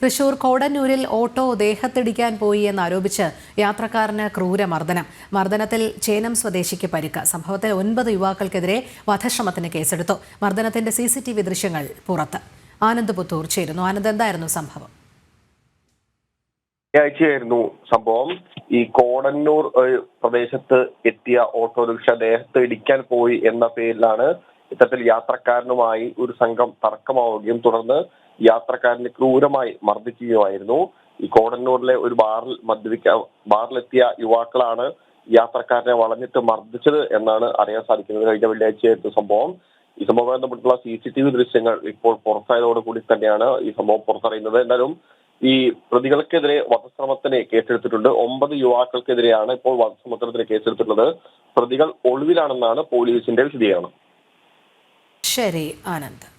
Thrissur കോടന്നൂരിൽ auto ദേഹത്തിടിക്കാൻ പോയി എന്നാരോപിച്ച് യാത്രക്കാരന് ക്രൂരമർദ്ദനം മർദ്ദനത്തിൽ ചേനം സ്വദേശിക്ക് പരിക്ക്. സംഭവത്തിൽ ഒൻപത് യുവാക്കൾക്കെതിരെ വധശ്രമത്തിന് കേസെടുത്തു. മർദ്ദനത്തിന്റെ സി സി ടി വി ദൃശ്യങ്ങൾ പുറത്ത്. ആനന്ദ് പുത്തൂർ ചേരുന്നു. ആനന്ദ് എന്തായിരുന്നു സംഭവം? ആഴ്ചയായിരുന്നു സംഭവം. ഈ കോടന്നൂർ പ്രദേശത്ത് എത്തിയ ഓട്ടോറിക്ഷ ദേഹത്ത് ഇടിക്കാൻ പോയി എന്ന പേരിലാണ് ഇത്തരത്തിൽ യാത്രക്കാരനുമായി ഒരു സംഘം തർക്കമാവുകയും തുടർന്ന് യാത്രക്കാരനെ ക്രൂരമായി മർദ്ദിക്കുകയുമായിരുന്നു. ഈ കോടന്നൂരിലെ ഒരു ബാറിൽ മദ്യപിക്കാൻ ബാറിലെത്തിയ യുവാക്കളാണ് യാത്രക്കാരനെ വളഞ്ഞിട്ട് മർദ്ദിച്ചത് എന്നാണ് അറിയാൻ സാധിക്കുന്നത്. കഴിഞ്ഞ വെള്ളിയാഴ്ചയായിരുന്നു സംഭവം. ഈ സംഭവം ബന്ധപ്പെട്ടുള്ള സി സി ടി വി ദൃശ്യങ്ങൾ ഇപ്പോൾ പുറത്തായതോടുകൂടി തന്നെയാണ് ഈ സംഭവം പുറത്തറിയുന്നത്. എന്നാലും ഈ പ്രതികൾക്കെതിരെ വധശ്രമത്തിന് കേസെടുത്തിട്ടുണ്ട്. ഒമ്പത് യുവാക്കൾക്കെതിരെയാണ് ഇപ്പോൾ വധശ്രമത്തിന് കേസെടുത്തിട്ടുള്ളത്. പ്രതികൾ ഒളിവിലാണെന്നാണ് പോലീസിന്റെ വിശദീകരണം. ശരി ആനന്ദ്.